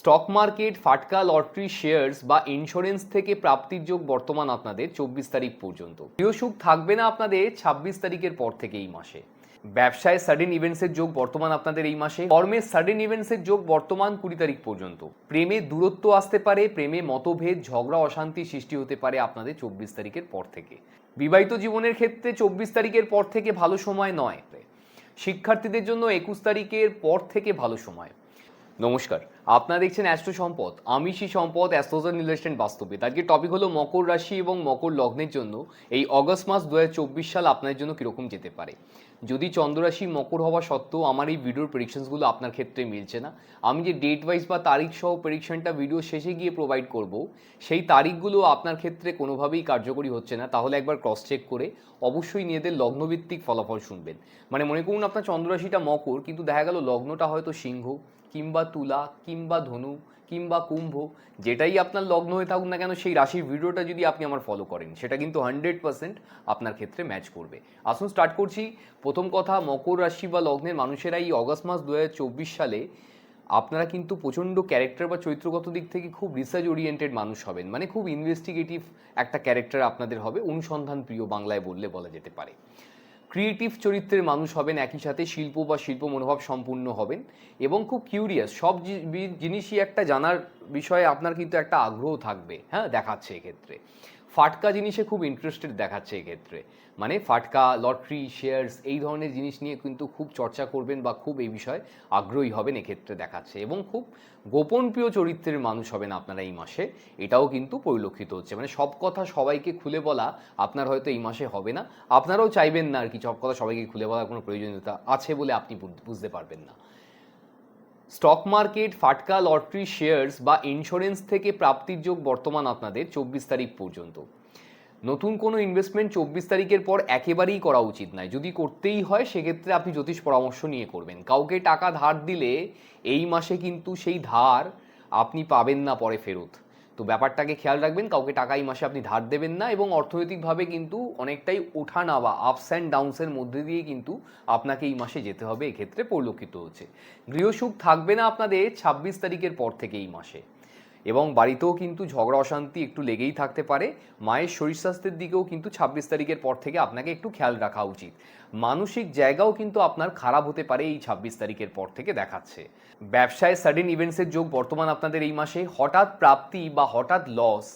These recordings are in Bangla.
স্টক মার্কেট, ফাটকা, লটারি, শেয়ার্স বা ইন্স্যুরেন্স থেকে প্রাপ্তির যোগ বর্তমান আপনাদের চব্বিশ তারিখ পর্যন্ত। প্রিয় সুখ, থাকবে না আপনাদের ছাব্বিশ তারিখের পর থেকে এই মাসে। ব্যবসায় সাডেন ইভেন্টসের যোগ বর্তমান আপনাদের এই মাসে। কর্মের সাডেন ইভেন্টসের যোগ বর্তমান কুড়ি তারিখ পর্যন্ত। প্রেমে দূরত্ব আসতে পারে, প্রেমে মতভেদ, ঝগড়া, অশান্তি সৃষ্টি হতে পারে আপনাদের চব্বিশ তারিখের পর থেকে। বিবাহিত জীবনের ক্ষেত্রে চব্বিশ তারিখের পর থেকে ভালো সময় নয়। শিক্ষার্থীদের জন্য একুশ তারিখের পর থেকে ভালো সময়। নমস্কার। আপনারা দেখছেন অ্যাস্ট্রো সম্পদ। আমি শ্রী সম্পদ, অ্যাস্ট্রোজন ইনভেস্টমেন্ট বাস্তবে। আজকে টপিক হলো মকর রাশি এবং মকর লগ্নের জন্য এই অগস্ট মাস দু হাজার চব্বিশ সাল আপনার জন্য কীরকম যেতে পারে। যদি চন্দ্ররাশি মকর হওয়া সত্ত্বেও আমার এই ভিডিওর প্রেডিকশনসগুলো আপনার ক্ষেত্রে মিলছে না, আমি যে ডেট ওয়াইজ বা তারিখ সহ প্রেডিকশনটা ভিডিও শেষে গিয়ে প্রোভাইড করব, সেই তারিখগুলো আপনার ক্ষেত্রে কোনোভাবেই কার্যকরী হচ্ছে না। তাহলে একবার ক্রস চেক করে অবশ্যই নিজেদের লগ্নভিত্তিক ফলাফল শুনবেন। মানে মনে করুন আপনার চন্দ্ররাশিটা মকর, কিন্তু দেখা গেল লগ্নটা হয়তো সিংহ কিংবা তুলা, কিংবা ধনু, কিংবা কুম্ভ, যেটাই আপনার লগ্ন হয়ে থাকুক না কেন, সেই রাশির ভিডিওটা যদি আপনি আমার ফলো করেন, সেটা কিন্তু হান্ড্রেড পার্সেন্ট আপনার ক্ষেত্রে ম্যাচ করবে। আসুন স্টার্ট করছি। প্রথম কথা, মকর রাশি বা লগ্নের মানুষেরা এই অগস্ট মাস দুহাজার চব্বিশ সালে আপনারা কিন্তু প্রচণ্ড ক্যারেক্টার বা চরিত্রগত দিক থেকে খুব রিসার্চ ওরিয়েন্টেড মানুষ হবেন। মানে খুব ইনভেস্টিগেটিভ একটা ক্যারেক্টার আপনাদের হবে অনুসন্ধান প্রিয় বাংলায় বললে বলা যেতে পারে। ক্রিয়েটিভ চরিত্রের মানুষ হবেন, একই সাথে শিল্প বা শিল্প মনোভাব সম্পূর্ণ হবেন এবং খুব কিউরিয়াস সব জিনিসই একটা জানার বিষয়ে আপনার কিন্তু একটা আগ্রহ থাকবে হ্যাঁ দেখাচ্ছে এক্ষেত্রে। ফাটকা জিনিসে খুব ইন্টারেস্টেড দেখাচ্ছে এক্ষেত্রে। মানে ফাটকা লটারি শেয়ার্স এই ধরনের জিনিস নিয়ে কিন্তু খুব চর্চা করবেন বা খুব এই বিষয়ে আগ্রহী হবেন এক্ষেত্রে দেখাচ্ছে। এবং খুব গোপন প্রিয় চরিত্রের মানুষ হবেন আপনারা এই মাসে। এটাও কিন্তু পরিলক্ষিত হচ্ছে। মানে সব কথা সবাইকে খুলে বলা আপনার হয়তো এই মাসে হবে না। আপনারাও চাইবেন না আর কি, সব কথা সবাইকে খুলে বলার কোনো প্রয়োজনীয়তা আছে বলে আপনি বুঝ- বুঝতে পারবেন না। স্টক মার্কেট, ফাটকা, লটারি, শেয়ারস বা ইন্স্যুরেন্স থেকে প্রাপ্তির যোগ বর্তমান আপনাদের চব্বিশ তারিখ পর্যন্ত। নতুন কোনো ইনভেস্টমেন্ট চব্বিশ তারিখের পর একেবারেই করা উচিত নয়। যদি করতেই হয়, সেক্ষেত্রে আপনি জ্যোতিষ পরামর্শ নিয়ে করবেন। কাউকে টাকা ধার দিলে এই মাসে কিন্তু সেই ধার আপনি পাবেন না পরে ফেরত। তো ব্যাপারটাকে খেয়াল রাখবেন, কাউকে টাকা এই মাসে আপনি ধার দেবেন না এবং অর্থনৈতিকভাবে কিন্তু অনেকটাই ওঠা নামা আপস অ্যান্ড ডাউনসের মধ্যে দিয়ে কিন্তু আপনাকে এই মাসে যেতে হবে, এক্ষেত্রে পরিলক্ষিত হচ্ছে। গৃহসুখ থাকবে না আপনাদের ছাব্বিশ তারিখের পর থেকে এই মাসে। এবং বাড়িতেও কিন্তু ঝগড়া অশান্তি একটু লেগেই থাকতে পারে। মায়ের শরীর স্বাস্থ্যের দিকেও কিন্তু ছাব্বিশ তারিখের পর থেকে আপনাকে একটু খেয়াল রাখা উচিত। মানসিক জায়গাও কিন্তু আপনার খারাপ হতে পারে এই ছাব্বিশ তারিখের পর থেকে দেখাচ্ছে। ব্যবসায় সাডেন ইভেন্টসের যোগ বর্তমান আপনাদের এই মাসে হঠাৎ প্রাপ্তি বা হঠাৎ লস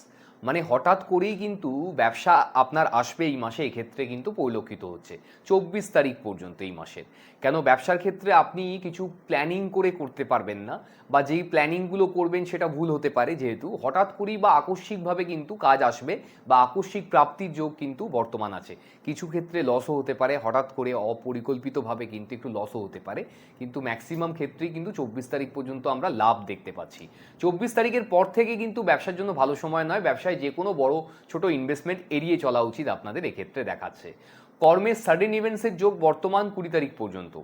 মানে হঠাৎ করেই কিন্তু ব্যবসা আপনার আসবে এই মাসে, এক্ষেত্রে কিন্তু পরিলক্ষিত হচ্ছে। চব্বিশ তারিখ পর্যন্ত এই মাসের কেন ব্যবসার ক্ষেত্রে আপনি কিছু প্ল্যানিং করে করতে পারবেন না বা যেই প্ল্যানিংগুলো করবেন সেটা ভুল হতে পারে, যেহেতু হঠাৎ করেই বা আকস্মিকভাবে কিন্তু কাজ আসবে বা আকস্মিক প্রাপ্তির যোগ কিন্তু বর্তমান আছে। কিছু ক্ষেত্রে লসও হতে পারে, হঠাৎ করে অপরিকল্পিতভাবে কিন্তু একটু লসও হতে পারে। কিন্তু ম্যাক্সিমাম ক্ষেত্রেই কিন্তু চব্বিশ তারিখ পর্যন্ত আমরা লাভ দেখতে পাচ্ছি। চব্বিশ তারিখের পর থেকে কিন্তু ব্যবসার জন্য ভালো সময় নয়। ব্যবসায় যে কোনো বড় ছোট ইনভেস্টমেন্ট এড়িয়ে চলা উচিত আপনাদের এক্ষেত্রে দেখাচ্ছে। কর্মের সাডেন ইভেন্টসের যোগ বর্তমান কুড়ি তারিখ পর্যন্ত।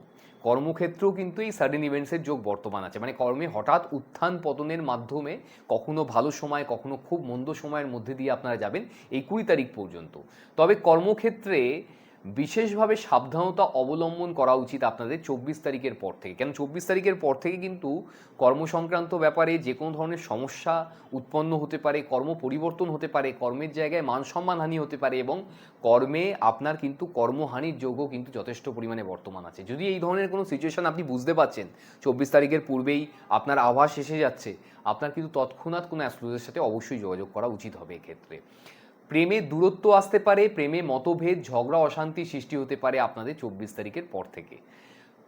কর্মক্ষেত্রেও কিন্তু এই সাডেন ইভেন্টসের যোগ বর্তমান আছে। মানে কর্মে হঠাৎ উত্থান পতনের মাধ্যমে কখনো ভালো সময়, কখনো খুব মন্দ সময়ের মধ্যে দিয়ে আপনারা যাবেন এই কুড়ি তারিখ পর্যন্ত। তবে কর্মক্ষেত্রে বিশেষভাবে সাবধানতা অবলম্বন করা উচিত আপনাদের চব্বিশ তারিখের পর থেকে। কেন চব্বিশ তারিখের পর থেকে কিন্তু কর্মসংক্রান্ত ব্যাপারে যে কোনো ধরনের সমস্যা উৎপন্ন হতে পারে, কর্ম পরিবর্তন হতে পারে, কর্মের জায়গায় মান সম্মানহানি হতে পারে এবং কর্মে আপনার কিন্তু কর্মহানির যোগও কিন্তু যথেষ্ট পরিমাণে বর্তমান আছে। যদি এই ধরনের কোনো সিচুয়েশন আপনি বুঝতে পারছেন, চব্বিশ তারিখের পূর্বেই আপনার আভাস এসে যাচ্ছে, আপনার কিন্তু তৎক্ষণাৎ কোনো অ্যাস্ট্রোলজার সাথে অবশ্যই যোগাযোগ করা উচিত হবে এক্ষেত্রে। প্রেমে দূরত্ব আসতে পারে, প্রেমে মতভেদ, ঝগড়া, অশান্তি সৃষ্টি হতে পারে আপনাদের চব্বিশ তারিখের পর থেকে।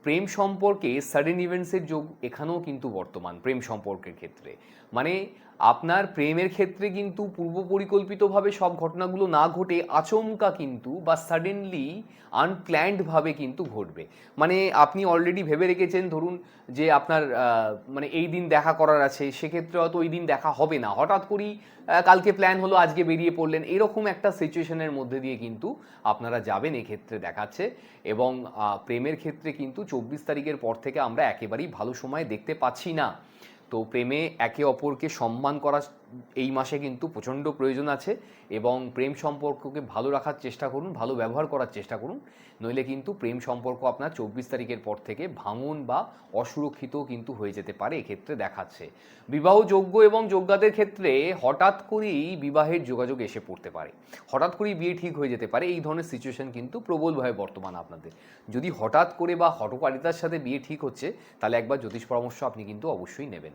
প্রেম সম্পর্কে সাডেন ইভেন্টসের যোগ এখানেও কিন্তু বর্তমান, প্রেম সম্পর্কের ক্ষেত্রে। মানে আপনার প্রেমের ক্ষেত্রে কিন্তু পূর্ব পরিকল্পিতভাবে সব ঘটনাগুলো না ঘটে আচমকা কিন্তু বা সাডেনলি আনপ্ল্যান্ডভাবে কিন্তু ঘটবে। মানে আপনি অলরেডি ভেবে রেখেছেন, ধরুন যে আপনার মানে এই দিন দেখা করার আছে, সেক্ষেত্রে হয়তো ওই দিন দেখা হবে না। হঠাৎ করেই কালকে প্ল্যান হলো, আজকে বেরিয়ে পড়লেন, এরকম একটা সিচুয়েশনের মধ্যে দিয়ে কিন্তু আপনারা যাবেন এক্ষেত্রে দেখাচ্ছে এবং প্রেমের ক্ষেত্রে কিন্তু চব্বিশ তারিখের পর থেকে আমরা একেবারেই ভালো সময় দেখতে পাচ্ছি না। তো প্রেমে একে অপরকে সম্মান করার এই মাসে কিন্তু প্রচণ্ড প্রয়োজন আছে এবং প্রেম সম্পর্ককে ভালো রাখার চেষ্টা করুন, ভালো ব্যবহার করার চেষ্টা করুন। নইলে কিন্তু প্রেম সম্পর্ক আপনার চব্বিশ তারিখের পর থেকে ভাঙন বা অসুরক্ষিত কিন্তু হয়ে যেতে পারে, এক্ষেত্রে দেখাচ্ছে। বিবাহ যোগ্য এবং যোগ্যাদের ক্ষেত্রে হঠাৎ করেই বিবাহের যোগাযোগ এসে পড়তে পারে। হঠাৎ করেই বিয়ে ঠিক হয়ে যেতে পারে, এই ধরনের সিচুয়েশন কিন্তু প্রবলভাবে বর্তমান আপনাদের। যদি হঠাৎ করে বা হটকারিতার সাথে বিয়ে ঠিক হচ্ছে, তাহলে একবার জ্যোতিষ পরামর্শ আপনি কিন্তু অবশ্যই নেবেন।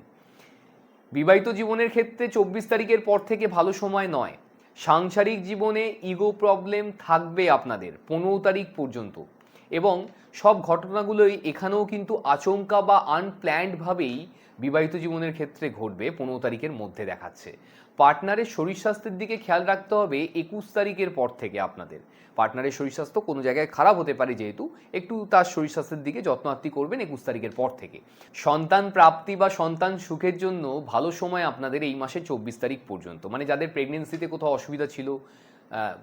বিবাহিত জীবনের ক্ষেত্রে চব্বিশ তারিখের পর থেকে ভালো সময় নয়। সাংসারিক জীবনে ইগো প্রবলেম থাকবে আপনাদের পনেরো তারিখ পর্যন্ত। এবং সব ঘটনাগুলোই এখানেও কিন্তু আচমকা বা আনপ্ল্যান্ডভাবেই বিবাহিত জীবনের ক্ষেত্রে ঘটবে, পনেরো তারিখের মধ্যে দেখাচ্ছে। পার্টনারের শরীর স্বাস্থ্যের দিকে খেয়াল রাখতে হবে একুশ তারিখের পর থেকে আপনাদের। পার্টনারের শরীর স্বাস্থ্য কোনো জায়গায় খারাপ হতে পারে যেহেতু একটু তার শরীর স্বাস্থ্যের দিকে যত্নার্থী করবেন একুশ তারিখের পর থেকে। সন্তান প্রাপ্তি বা সন্তান সুখের জন্য ভালো সময় আপনাদের এই মাসে চব্বিশ তারিখ পর্যন্ত। মানে যাদের প্রেগনেন্সিতে কোথাও অসুবিধা ছিল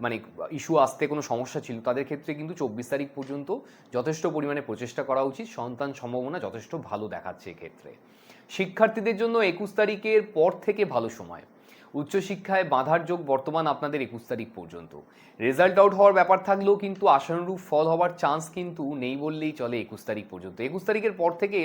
মানে ইস্যু আসতে কোনো সমস্যা ছিল, তাদের ক্ষেত্রে কিন্তু চব্বিশ তারিখ পর্যন্ত যথেষ্ট পরিমাণে প্রচেষ্টা করা উচিত। সন্তান সম্ভাবনা যথেষ্ট ভালো দেখাচ্ছে এক্ষেত্রে। শিক্ষার্থীদের জন্য একুশ তারিখের পর থেকে ভালো সময়। উচ্চশিক্ষায় বাধার যোগ বর্তমান আপনাদের একুশ তারিখ পর্যন্ত। রেজাল্ট আউট হওয়ার ব্যাপার থাকলেও কিন্তু আশানুরূপ ফল হওয়ার চান্স কিন্তু নেই বললেই চলে একুশ তারিখ পর্যন্ত। একুশ তারিখের পর থেকে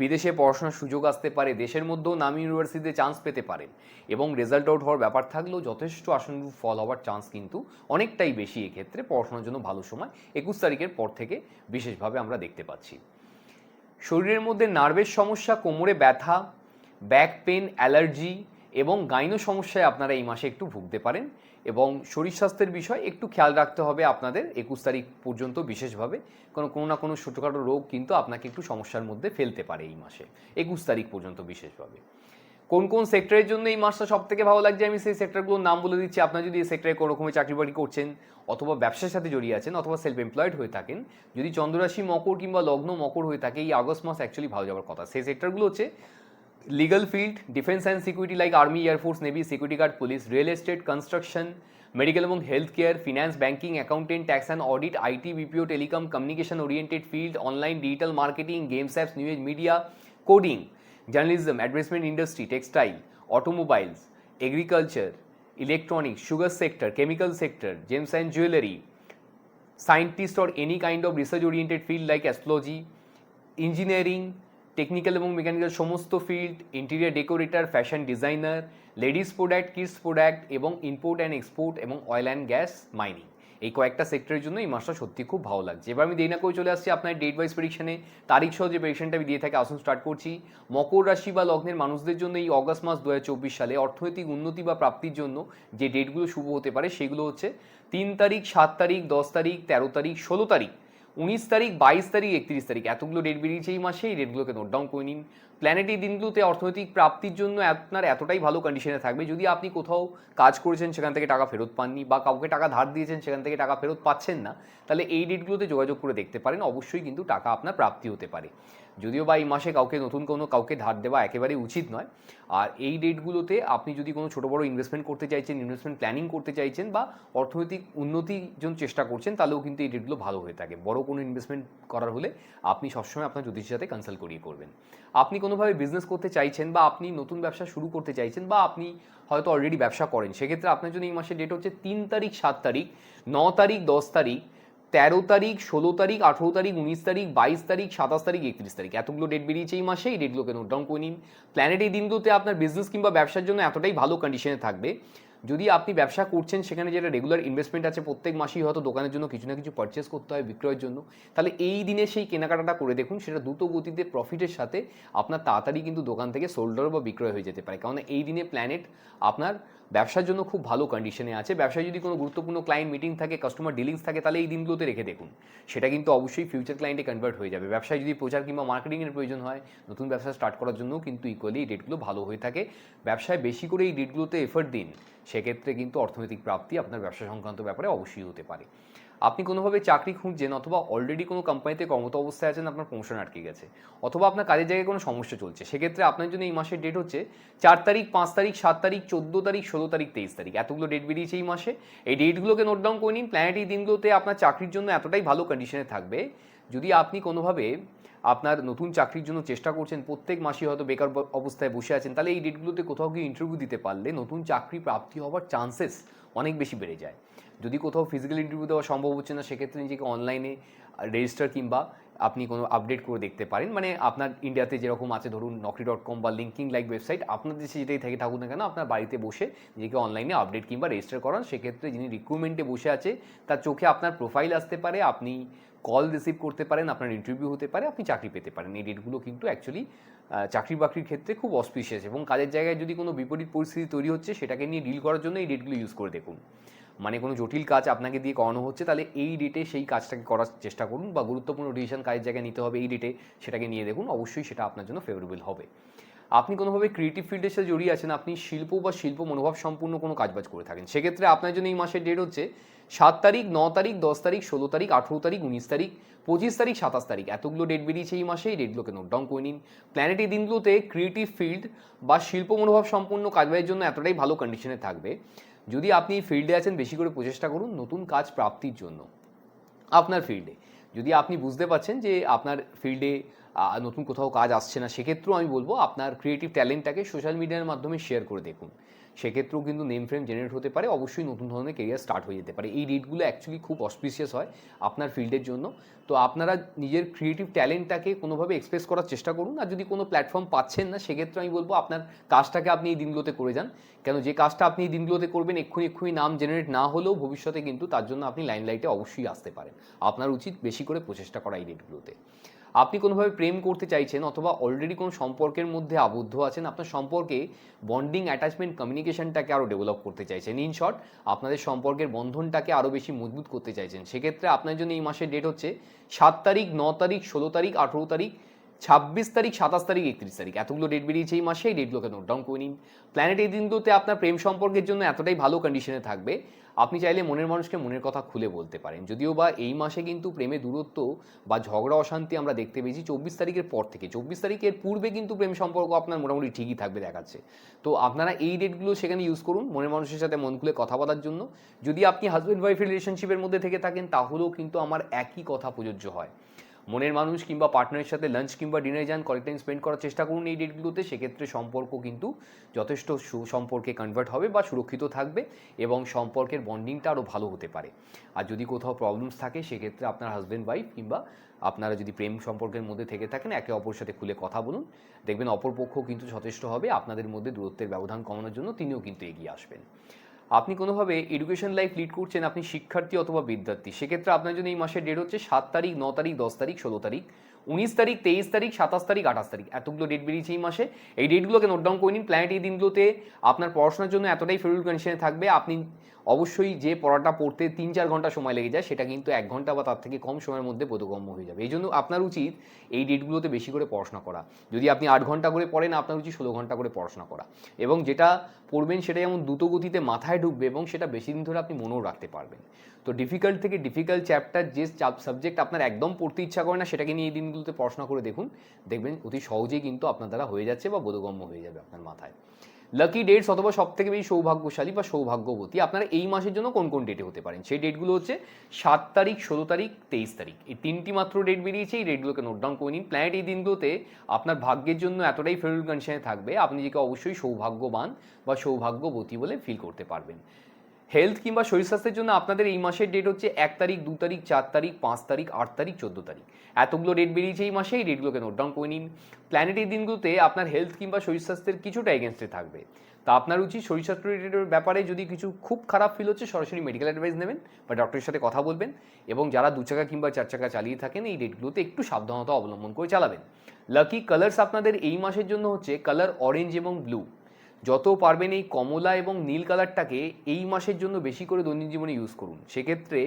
বিদেশে পড়াশোনার সুযোগ আসতে পারে, দেশের মধ্যেও নামি ইউনিভার্সিটিতে চান্স পেতে পারেন এবং রেজাল্ট আউট হওয়ার ব্যাপার থাকলেও যথেষ্ট আশানুরূপ ফল হওয়ার চান্স কিন্তু অনেকটাই বেশি এক্ষেত্রে পড়াশোনার জন্য ভালো সময় একুশ তারিখের পর থেকে বিশেষভাবে আমরা দেখতে পাচ্ছি। শরীরের মধ্যে নার্ভের সমস্যা, কোমরে ব্যথা, ব্যাক পেন, অ্যালার্জি এবং গাইনো সমস্যায় আপনারা এই মাসে একটু ভুগতে পারেন এবং শরীর স্বাস্থ্যের বিষয় একটু খেয়াল রাখতে হবে আপনাদের একুশ তারিখ পর্যন্ত বিশেষভাবে। কোনো কোনো না কোনো ছোটোখাটো রোগ কিন্তু আপনাকে একটু সমস্যার মধ্যে ফেলতে পারে এই মাসে, একুশ তারিখ পর্যন্ত বিশেষভাবে। কোন কোন সেক্টরের জন্য এই মাসটা সব থেকে ভালো লাগছে আমি সেই সেক্টরগুলোর নাম বলে দিচ্ছি। আপনার যদি এই সেক্টরে কোনো রকমের চাকরি বাকরি করছেন অথবা ব্যবসার সাথে জড়িয়ে আছেন অথবা সেলফ এমপ্লয়েড হয়ে থাকেন, যদি চন্দ্ররাশি মকর কিংবা লগ্ন মকর হয়ে থাকে, এই আগস্ট মাস অ্যাকচুয়ালি ভালো যাওয়ার কথা। সেই সেক্টরগুলো হচ্ছে legal field defence and security like army air force navy security guard police real estate construction medical एवं health care finance banking accountant tax and audit I T BPO telecom communication oriented field online digital marketing games apps news media coding journalism advertisement industry textile automobiles agriculture electronic sugar sector chemical sector gems and jewellery scientist और any kind of research oriented field like astrology engineering technical এবং মেকানিক্যাল সমস্ত field interior decorator fashion designer ladies product kids product এবং ইম্পোর্ট অ্যান্ড এক্সপোর্ট এবং অয়েল অ্যান্ড গ্যাস মাইনিং এই কয়েকটা সেক্টরের জন্য এই মাসটা সত্যি খুব ভালো লাগছে। এবার আমি দেরি না করে চলে আসছি আপনার ডেট ওয়াইজ প্রেডিকশনে তারিখ সহ যে প্রেডিকশনটা আমি দিয়ে থাকি, আসুন স্টার্ট করছি। মকর রাশি বা লগ্নের মানুষদের জন্য এই অগস্ট মাস দু হাজার চব্বিশ সালে অর্থনৈতিক উন্নতি বা প্রাপ্তির জন্য যে ডেটগুলো শুভ হতে পারে, সেগুলো হচ্ছে তিন তারিখ, সাত তারিখ, দশ তারিখ, তেরো তারিখ, ষোলো তারিখ। উনিশ তারিখ, বাইশ তারিখ, একত্রিশ তারিখ, এতগুলো ডেট বেরিয়েছে এই মাসে, এই ডেটগুলোকে নোট ডাউন করে নিন। প্ল্যানেট এই দিনগুলোতে অর্থনৈতিক প্রাপ্তির জন্য আপনার এতটাই ভালো কন্ডিশনে থাকবে, যদি আপনি কোথাও কাজ করেছেন সেখান থেকে টাকা ফেরত পাননি বা কাউকে টাকা ধার দিয়েছেন সেখান থেকে টাকা ফেরত পাচ্ছেন না, তাহলে এই ডেটগুলোতে যোগাযোগ করে দেখতে পারেন। অবশ্যই কিন্তু টাকা আপনার প্রাপ্তি হতে পারে। যদিও বা এই মাসে কাউকে নতুন কোনো কাউকে ধার দেওয়া একেবারেই উচিত নয়। আর এই ডেটগুলোতে আপনি যদি কোনো ছোটো বড়ো ইনভেস্টমেন্ট করতে চাইছেন ইনভেস্টমেন্ট প্ল্যানিং করতে চাইছেন বা অর্থনৈতিক উন্নতির জন্য চেষ্টা করছেন, তাহলেও কিন্তু এই ডেটগুলো ভালো হয়ে থাকে। বড় কোনো ইনভেস্টমেন্ট করার হলে আপনি সবসময় আপনার জ্যোতিষের সাথে কনসাল্ট করিয়ে করবেন। আপনি কোনোভাবে বিজনেস করতে চাইছেন বা আপনি নতুন ব্যবসা শুরু করতে চাইছেন বা আপনি হয়তো অলরেডি ব্যবসা করেন, সেক্ষেত্রে আপনার জন্য এই মাসের ডেট হচ্ছে তিন তারিখ, সাত তারিখ, ন তারিখ, দশ তারিখ তেরো তারিখ, ষোলো তারিখ, আঠেরো তারিখ, উনিশ তারিখ, বাইশ তারিখ, সাতাশ তারিখ, একত্রিশ তারিখ। এতগুলো ডেট বেরিয়েছে এই মাসে, এই ডেটগুলোকে নোট ডাউন করে নিন। প্ল্যানেট এই দিনগুলোতে আপনার বিজনেস কিংবা ব্যবসার জন্য এতটাই ভালো কন্ডিশনে থাকবে। যদি আপনি ব্যবসা করছেন, সেখানে যেটা রেগুলার ইনভেস্টমেন্ট আছে, প্রত্যেক মাসেই হয়তো দোকানের জন্য কিছু না কিছু পারচেস করতে হয় বিক্রয়ের জন্য। তাহলে এই দিনে সেই কেনাকাটাটা করে দেখুন, সেটা দ্রুত গতিতে প্রফিটের সাথে আপনার তাড়াতাড়ি কিন্তু দোকান থেকে সোল্ডার বা বিক্রয় হয়ে যেতে পারে। কারণ এই দিনে প্ল্যানেট আপনার ব্যবসার জন্য খুব ভালো কন্ডিশনে আছে। ব্যবসায় যদি কোনো গুরুত্বপূর্ণ ক্লায়েন্ট মিটিং থাকে কাস্টমার ডিলিংস থাকে, তাহলে এই দিনগুলোতে রেখে দেখুন। সেটা কিন্তু অবশ্যই ফিউচার ক্লায়েন্টে কনভার্ট হয়ে যাবে। ব্যবসায় যদি প্রচার কিংবা মার্কেটিংয়ের প্রয়োজন হয়, নতুন ব্যবসা স্টার্ট করার জন্য কিন্তু ইকুয়ালি এই ডেটগুলো ভালো হয়ে থাকে। ব্যবসায় বেশি করে এই ডেটগুলোতে এফার্ট দিন, সেক্ষেত্রে কিন্তু অর্থনৈতিক প্রাপ্তি আপনার ব্যবসা সংক্রান্ত ব্যাপারে অবশ্যই হতে পারে। আপনি কোনোভাবে চাকরি খুঁজছেন অথবা অলরেডি কোনো কোম্পানিতে কর্মত অবস্থায় আছেন, আপনার প্রমোশন আটকে গেছে, অথবা আপনার কাজের জায়গায় কোনো সমস্যা চলছে, সেক্ষেত্রে আপনার জন্য এই মাসের ডেট হচ্ছে চার তারিখ, পাঁচ তারিখ, সাত তারিখ, চোদ্দ তারিখ, ষোলো তারিখ, তেইশ তারিখ। এতগুলো ডেট বেরিয়েছে এই মাসে। এই ডেটগুলোকে নোট ডাউন করে নিন। প্ল্যানেট এই দিনগুলোতে আপনার চাকরির জন্য এতটাই ভালো কন্ডিশনে থাকবে, যদি আপনি কোনোভাবে আপনার নতুন চাকরির জন্য চেষ্টা করছেন, প্রত্যেক মাসে হয়তো বেকার অবস্থায় বসে আছেন, তাহলে এই ডেটগুলোতে কোথাও গিয়ে ইন্টারভিউ দিতে পারলে নতুন চাকরি প্রাপ্তি হওয়ার চান্সেস অনেক বেশি বেড়ে যায়। যদি কোথাও ফিজিক্যাল ইন্টারভিউ দেওয়া সম্ভব হচ্ছে না, সেক্ষেত্রে নিজেকে অনলাইনে রেজিস্টার কিংবা আপনি কোনো আপডেট করে দেখতে পারেন। মানে আপনার ইন্ডিয়াতে যেরকম আছে, ধরুন নকরি ডট কম বা লিঙ্কিং লাইক ওয়েবসাইট আপনার দেশে যেটাই থেকে থাকুক না কেন, আপনার বাড়িতে বসে নিজেকে অনলাইনে আপডেট কিংবা রেজিস্টার করান। সেক্ষেত্রে যিনি রিক্রুটমেন্টে বসে আছে, তার চোখে আপনার প্রোফাইল আসতে পারে, আপনি কল রিসিভ করতে পারেন, আপনার ইন্টারভিউ হতে পারে, আপনি চাকরি পেতে পারেন। এই ডেটগুলো কিন্তু অ্যাকচুয়ালি চাকরি বাকরির ক্ষেত্রে খুব অসপিশিয়াস এবং কাজের জায়গায় যদি কোনো বিপরীত পরিস্থিতি তৈরি হচ্ছে, সেটাকে নিয়ে ডিল করার জন্য এই ডেটগুলো ইউজ করে দেখুন। মানে কোনো জটিল কাজ আপনাকে দিয়ে করানো হচ্ছে, তাহলে এই ডেটে সেই কাজটাকে করার চেষ্টা করুন বা গুরুত্বপূর্ণ ডিসিশন কাজের জায়গায় নিতে হবে এই ডেটে সেটাকে নিয়ে দেখুন, অবশ্যই সেটা আপনার জন্য ফেভারেবল হবে। আপনি কোনোভাবে ক্রিয়েটিভ ফিল্ডের সাথে জড়িয়ে আছেন, আপনি শিল্প বা শিল্প মনোভাব সম্পূর্ণ কোনো কাজবাজ করে থাকেন, সেক্ষেত্রে আপনার জন্য এই মাসের ডেট হচ্ছে সাত তারিখ, ন তারিখ, দশ তারিখ, ষোলো তারিখ, আঠেরো তারিখ, উনিশ তারিখ, পঁচিশ তারিখ, সাতাশ তারিখ, এতগুলো ডেট বেরিয়েছে এই মাসে, এই ডেটগুলোকে নোট ডাউন করে নিন। প্ল্যানেট এই দিনগুলোতে ক্রিয়েটিভ ফিল্ড বা শিল্প মনোভাব সম্পূর্ণ কাজবাজের জন্য এতটাই ভালো কন্ডিশনে থাকবে যদি আপনি ফিল্ডে আছেন, বেশি করে প্রচেষ্টা করুন নতুন কাজ প্রাপ্তির জন্য। আপনার ফিল্ডে যদি আপনি বুঝতে পারছেন যে আপনার ফিল্ডে নতুন কোথাও কাজ আসছে না, সেক্ষেত্রেও আমি বলব আপনার ক্রিয়েটিভ ট্যালেন্টটাকে সোশ্যাল মিডিয়ার মাধ্যমে শেয়ার করে দেখুন। সেক্ষেত্রেও কিন্তু নেম ফ্রেম জেনারেট হতে পারে। অবশ্যই নতুন ধরনের কেরিয়ার স্টার্ট হয়ে যেতে পারে। এই ডেটগুলো অ্যাকচুয়ালি খুব অসপিসিয়াস হয় আপনার ফিল্ডের জন্য। তো আপনারা নিজের ক্রিয়েটিভ ট্যালেন্টটাকে কোনোভাবে এক্সপ্রেস করার চেষ্টা করুন। আর যদি কোনো প্ল্যাটফর্ম পাচ্ছেন না, সেক্ষেত্রে আমি বলব আপনার কাজটাকে আপনি এই দিনগুলোতে করে যান। কেন যে কাজটা আপনি এই দিনগুলোতে করবেন, এক্ষুনি এক্ষুনি নাম জেনারেট না হলেও ভবিষ্যতে কিন্তু তার জন্য আপনি লাইনলাইটে অবশ্যই আসতে পারেন। আপনার উচিত বেশি করে প্রচেষ্টা করা এই ডেটগুলোতে আপনি কোনোভাবে প্রেম করতে চাইছেন অথবা অলরেডি কোনো সম্পর্কের মধ্যে আবদ্ধ আছেন, আপনার সম্পর্কে বন্ডিং অ্যাটাচমেন্ট কমিউনিকেশনটাকে আরও ডেভেলপ করতে চাইছেন। ইন শর্ট আপনাদের সম্পর্কের বন্ধনটাকে আরও বেশি মজবুত করতে চাইছেন। সেক্ষেত্রে আপনার জন্য এই মাসের ডেট হচ্ছে সাত তারিখ, ন তারিখ, ষোলো তারিখ, আঠেরো তারিখ ছাব্বিশ তারিখ, সাতাশ তারিখ, একত্রিশ তারিখ। এতগুলো ডেট বেরিয়েছে এই মাসে, এই ডেটগুলোকে নোট ডাউন করে নিন। প্ল্যানেট এই দিনগুলোতে আপনার প্রেম সম্পর্কের জন্য এতটাই ভালো কন্ডিশনে থাকবে, আপনি চাইলে মনের মানুষকে মনের কথা খুলে বলতে পারেন। যদিও বা এই মাসে কিন্তু প্রেমে দূরত্ব বা ঝগড়া, অশান্তি আমরা দেখতে পেয়েছি চব্বিশ তারিখের পর থেকে। চব্বিশ তারিখের পূর্বে কিন্তু প্রেম সম্পর্ক আপনার মোটামুটি ঠিকই থাকবে দেখাচ্ছে। তো আপনারা এই ডেটগুলো সেখানে ইউজ করুন মনের মানুষের সাথে মন খুলে কথা বলার জন্য। যদি আপনি হাজব্যান্ড ওয়াইফ রিলেশনশিপের মধ্যে থেকে থাকেন, তাহলেও কিন্তু আমার একই কথা প্রযোজ্য হয়। মনের মানুষ কিংবা পার্টনারের সাথে লাঞ্চ কিংবা ডিনারে যান, কয়েক টাইম স্পেন্ড করার চেষ্টা করুন এই ডেটগুলোতে সেক্ষেত্রে সম্পর্ক কিন্তু যথেষ্ট সুসম্পর্কে কনভার্ট হবে বা সুরক্ষিত থাকবে এবং সম্পর্কের বন্ডিংটা আরও ভালো হতে পারে। আর যদি কোথাও প্রবলেমস থাকে, সেক্ষেত্রে আপনার হাজব্যান্ড ওয়াইফ কিংবা আপনারা যদি প্রেম সম্পর্কের মধ্যে থেকে থাকেন, একে অপরের সাথে খুলে কথা বলুন। দেখবেন অপরপক্ষ কিন্তু যথেষ্ট হবে, আপনাদের মধ্যে দূরত্বের ব্যবধান কমানোর জন্য তিনিও কিন্তু এগিয়ে আসবেন। আপনি কোনোভাবে এডুকেশন লাইফ লিড করছেন, আপনি শিক্ষার্থী অথবা বিদ্যার্থী, সেক্ষেত্রে আপনার জন্য এই মাসের ডেট হচ্ছে সাত তারিখ, ন তারিখ, দশ তারিখ, ষোলো তারিখ। উনিশ তারিখ, তেইশ তারিখ, সাতাশ তারিখ, আঠাশ তারিখ। এতগুলো ডেট বেরিয়েছে এই মাসে। এই ডেটগুলোকে নোট ডাউন করে নিন। প্ল্যানেট এই দিনগুলোতে আপনার পড়াশোনার জন্য এতটাই ফেরুল কন্ডিশনে থাকবে। আপনি অবশ্যই যে পড়াটা পড়তে তিন চার ঘণ্টা সময় লেগে যায়, সেটা কিন্তু এক ঘণ্টা বা তার থেকে কম সময়ের মধ্যে বোধগম্য হয়ে যাবে। এই জন্য আপনার উচিত এই ডেটগুলোতে বেশি করে পড়াশোনা করা। যদি আপনি আট ঘণ্টা করে পড়েন, আপনার উচিত ষোলো ঘণ্টা করে পড়াশোনা করা। এবং যেটা পড়বেন, সেটা যেমন দ্রুত গতিতে মাথায় ঢুকবে এবং সেটা বেশি দিন ধরে আপনি মনেও রাখতে পারবেন। তো ডিফিকাল্ট থেকে ডিফিকাল্ট চ্যাপ্টার যে সাবজেক্ট আপনার একদম পড়তে ইচ্ছা করে না, সেটাকে নিয়ে এই দিনগুলোতে পড়াশোনা করে দেখুন, দেখবেন অতি সহজেই কিন্তু আপনার দ্বারা হয়ে যাচ্ছে বা বোধগম্য হয়ে যাবে আপনার মাথায়। লাকি ডেটস অথবা সব থেকে বেশি সৌভাগ্যশালী বা সৌভাগ্যবতী আপনারা এই মাসের জন্য কোন কোন ডেটে হতে পারেন? সেই ডেটগুলো হচ্ছে সাত তারিখ, ষোলো তারিখ, তেইশ তারিখ। এই তিনটি মাত্র ডেট বেরিয়েছে, এই ডেটগুলোকে নোট ডাউন করে নিন। প্ল্যানেট এই দিনগুলোতে আপনার ভাগ্যের জন্য এতটাই ফেরুল কন্ডিশনে থাকবে, আপনি নিজেকে অবশ্যই সৌভাগ্যবান বা সৌভাগ্যবতী বলে ফিল করতে পারবেন। হেলথ কিংবা শরীর স্বাস্থ্যের জন্য আপনাদের এই মাসের ডেট হচ্ছে এক তারিখ, দু তারিখ, চার তারিখ, পাঁচ তারিখ, আট তারিখ, চোদ্দ তারিখ। এতগুলো ডেট বেরিয়েছে এই মাসে, এই ডেটগুলোকে নোট ডাউন করে নিন। প্ল্যানেট এই দিনগুলোতে আপনার হেলথ কিংবা শরীর স্বাস্থ্যের কিছুটা এগেনস্টে থাকবে। তা আপনার উচিত শরীর স্বাস্থ্য রিলেটেড ব্যাপারে যদি কিছু খুব খারাপ ফিল হচ্ছে, সরাসরি মেডিকেল অ্যাডভাইস নেবেন বা ডক্টরের সাথে কথা বলবেন এবং যারা দু চাকা কিংবা চার চাকা চালিয়ে থাকেন, এই ডেটগুলোতে একটু সাবধানতা অবলম্বন করে চালাবেন। লাকি কালার্স আপনাদের এই মাসের জন্য হচ্ছে কালার অরেঞ্জ এবং ব্লু যত পারবেন এই কমলা এবং নীল কালারটাকে এই মাসের জন্য বেশি করে দৈনন্দিন জীবনে ইউজ করুন। সেক্ষেত্রে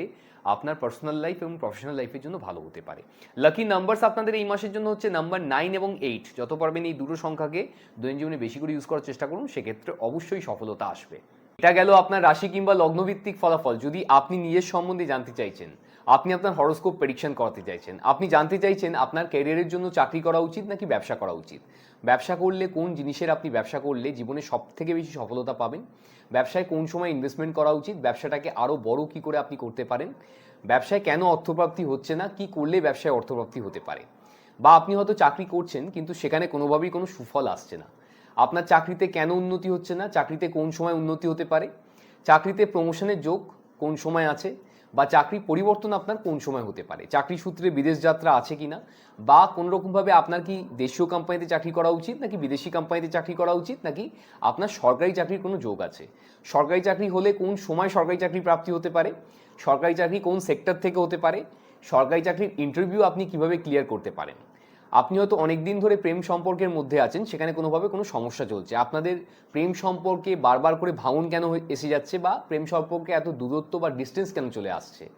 আপনার পার্সোনাল লাইফ এবং প্রফেশনাল লাইফের জন্য ভালো হতে পারে। লাকি নাম্বারস আপনাদের এই মাসের জন্য হচ্ছে নাম্বার নাইন এবং এইট যত পারবেন এই দুটো সংখ্যাকে দৈনন্দিন জীবনে বেশি করে ইউজ করার চেষ্টা করুন, সেক্ষেত্রে অবশ্যই সফলতা আসবে। এটা গেল আপনার রাশি কিংবা লগ্নভিত্তিক ফলাফল। যদি আপনি নিজের সম্বন্ধে জানতে চাইছেন আপনি আপনার হরোস্কোপ প্রেডিকশন করাতে চাইছেন। আপনি জানতে চাইছেন আপনার ক্যারিয়ারের জন্য চাকরি করা উচিত নাকি ব্যবসা করা উচিত? ব্যবসা করলে কোন জিনিসের আপনি ব্যবসা করলে জীবনে সব থেকে বেশি সফলতা পাবেন? ব্যবসায় কোন সময় ইনভেস্টমেন্ট করা উচিত? ব্যবসাটাকে আরও বড় কি করে আপনি করতে পারেন? ব্যবসায় কেন অর্থপ্রাপ্তি হচ্ছে না? কি করলে ব্যবসায় অর্থপ্রাপ্তি হতে পারে? বা আপনি হয়তো চাকরি করছেন, কিন্তু সেখানে কোনোভাবেই কোনো সুফল আসছে না। আপনার চাকরিতে কেন উন্নতি হচ্ছে না? চাকরিতে কোন সময় উন্নতি হতে পারে? চাকরিতে প্রমোশনের যোগ কোন সময় আছে? বা চাকরি পরিবর্তন আপনার কোন সময় হতে পারে? চাকরি সূত্রে বিদেশ যাত্রা আছে কি না বা কোনোরকমভাবে আপনার কি দেশীয় কোম্পানিতে চাকরি করা উচিত, নাকি বিদেশি কোম্পানিতে চাকরি করা উচিত, নাকি আপনার সরকারি চাকরির কোনো যোগ আছে? সরকারি চাকরি হলে কোন সময় সরকারি চাকরি প্রাপ্তি হতে পারে? সরকারি চাকরি কোন সেক্টর থেকে হতে পারে? সরকারি চাকরির ইন্টারভিউ আপনি কীভাবে ক্লিয়ার করতে পারেন? আপনি হয়তো অনেক দিন ধরে প্রেম সম্পর্কের মধ্যে আছেন, সেখানে কোনোভাবে কোনো সমস্যা চলছে। আপনাদের প্রেম সম্পর্কে বারবার করে ভাঙন কেন এসে যাচ্ছে বা প্রেম সম্পর্কে এত দূরত্ব বা ডিস্টেন্স কেন চলে আসছে?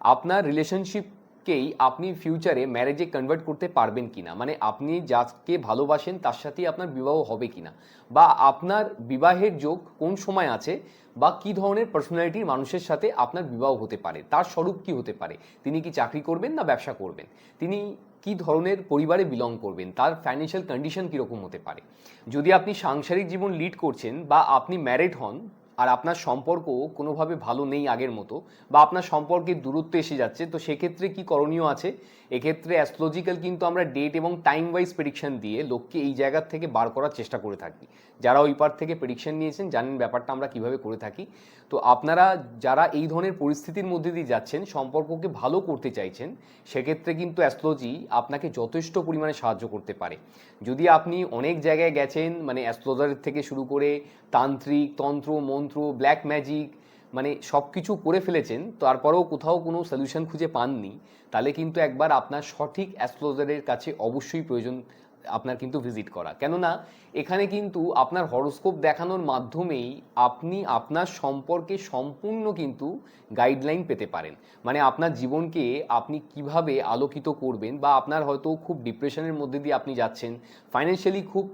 আপনার রিলেশনশিপকেই আপনি ফিউচারে ম্যারেজে কনভার্ট করতে পারবেন কি না মানে আপনি যাকে ভালোবাসেন, তার সাথেই আপনার বিবাহ হবে কিনা? বা আপনার বিবাহের যোগ কোন সময় আছে? বা কি ধরনের পার্সোনালিটির মানুষের সাথে আপনার বিবাহ হতে পারে? তার স্বরূপ কি হতে পারে? তিনি কি চাকরি করবেন না ব্যবসা করবেন? তিনি কি ধরনের পরিবারে বিলং করবেন? তার ফাইন্যান্সিয়াল কন্ডিশন কীরকম হতে পারে? যদি আপনি সাংসারিক জীবন লিড করছেন বা আপনি ম্যারিড হন আর আপনার সম্পর্ক কোনোভাবে ভালো নেই আগের মতো বা আপনার সম্পর্কের দূরত্ব এসে যাচ্ছে, তো সেক্ষেত্রে কি করণীয় আছে? এক্ষেত্রে অ্যাস্ট্রোলজিক্যাল কিন্তু আমরা ডেট এবং টাইম ওয়াইজ প্রেডিকশন দিয়ে লোককে এই জায়গার থেকে বার করার চেষ্টা করে থাকি। যারা ওই পার থেকে প্রেডিকশন নিয়েছেন, জানেন ব্যাপারটা আমরা কীভাবে করে থাকি। তো আপনারা যারা এই ধরনের পরিস্থিতির মধ্যে দিয়ে যাচ্ছেন, সম্পর্ককে ভালো করতে চাইছেন, সেক্ষেত্রে কিন্তু অ্যাস্ট্রোলজি আপনাকে যথেষ্ট পরিমাণে সাহায্য করতে পারে। যদি আপনি অনেক জায়গায় গেছেন মানে অ্যাস্ট্রোলজারের থেকে শুরু করে তান্ত্রিক, তন্ত্র মন্ত্র ব্ল্যাক ম্যাজিক মানে সব কিছু করে ফেলেছেন, তারপরেও কোথাও কোনো সলিউশন খুঁজে পাননি, তাহলে কিন্তু একবার আপনার সঠিক অ্যাস্ট্রোলজারের কাছে অবশ্যই প্রয়োজন আপনার কিন্তু ভিজিট করা। কেননা, এখানে কিন্তু আপনার হরোস্কোপ দেখানোর মাধ্যমেই আপনি আপনার সম্পর্কে সম্পূর্ণ কিন্তু গাইডলাইন পেতে পারেন। মানে আপনার জীবনকে আপনি কীভাবে আলোকিত করবেন বা আপনার হয়তো খুব ডিপ্রেশনের মধ্যে দিয়ে আপনি যাচ্ছেন ফাইন্যান্সিয়ালি খুব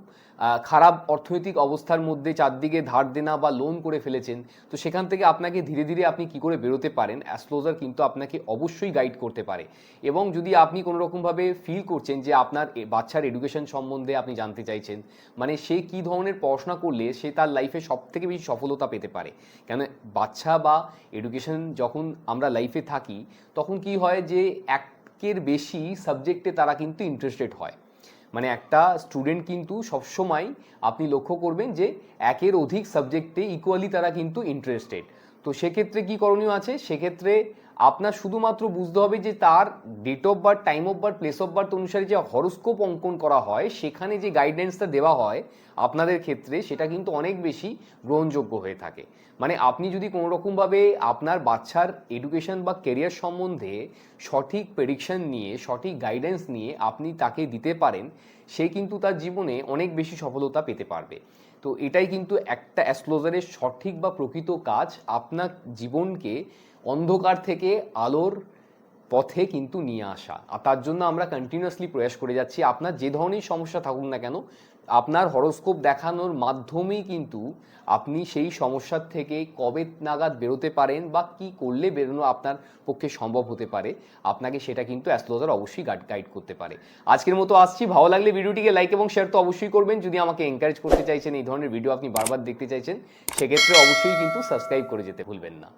খারাপ অর্থনৈতিক অবস্থার মধ্যে চারদিকে ধার দেনা বা লোন করে ফেলেছেন, তো সেখান থেকে আপনাকে ধীরে ধীরে আপনি কি করে বেরোতে পারেন? অ্যাস্ট্রোলজার কিন্তু আপনাকে অবশ্যই গাইড করতে পারে। এবং যদি আপনি কোনো রকমভাবে ফিল করছেন যে আপনার বাচ্চার এডুকেশন সম্বন্ধে আপনি জানতে চাইছেন মানে সে কি ধরনের পড়াশোনা করলে সে তার লাইফে সব থেকে বেশি সফলতা পেতে পারে? কেন বাচ্চা বা এডুকেশন যখন আমরা লাইফে থাকি, তখন কি হয় যে, একের বেশি সাবজেক্টে তারা কিন্তু ইন্টারেস্টেড হয়। মানে একটা স্টুডেন্ট কিন্তু সবসময় আপনি লক্ষ্য করবেন যে একের অধিক সাবজেক্টে ইকুয়ালি তারা কিন্তু ইন্টারেস্টেড তো সেক্ষেত্রে কী করণীয় আছে? সেক্ষেত্রে আপনার শুধুমাত্র বুঝতে হবে যে তার date of birth time of birth place of birth অনুসারে যে হরস্কোপ অঙ্কন করা হয়, সেখানে যে গাইডেন্সটা দেওয়া হয় আপনাদের ক্ষেত্রে, সেটা কিন্তু অনেক বেশি গ্রহণযোগ্য হয়ে থাকে। মানে আপনি যদি কোনো রকমভাবে আপনার বাচ্চার এডুকেশন বা কেরিয়ার সম্বন্ধে সঠিক প্রেডিকশন নিয়ে, সঠিক গাইডেন্স নিয়ে আপনি তাকে দিতে পারেন, সে কিন্তু তার জীবনে অনেক বেশি সফলতা পেতে পারবে। তো এটাই কিন্তু একটা অ্যাস্ট্রোলজারের সঠিক বা প্রকৃত কাজ। আপনার জীবনকে অন্ধকার থেকে আলোর পথে কিন্তু নিয়ে আসা। আর তার জন্য আমরা কন্টিনিউয়াসলি প্রয়াস করে যাচ্ছি। আপনার যে ধরনের সমস্যা থাকুক না কেন, আপনার হরোস্কোপ দেখানোর মাধ্যমেই কিন্তু আপনি সেই সমস্যার থেকে কবে নাগাদ বেরোতে পারেন বা কি করলে বেরোনো আপনার পক্ষে সম্ভব হতে পারে, আপনাকে সেটা কিন্তু অ্যাস্ট্রোলজার অবশ্যই গাইড গাইড করতে পারে। আজকের মতো আসছি। ভালো লাগলে ভিডিওটিকে লাইক এবং শেয়ার তো অবশ্যই করবেন। যদি আমাকে এনকারেজ করতে চাইছেন, এই ধরনের ভিডিও আপনি বারবার দেখতে চাইছেন, সেক্ষেত্রে অবশ্যই কিন্তু সাবস্ক্রাইব করে যেতে ভুলবেন না।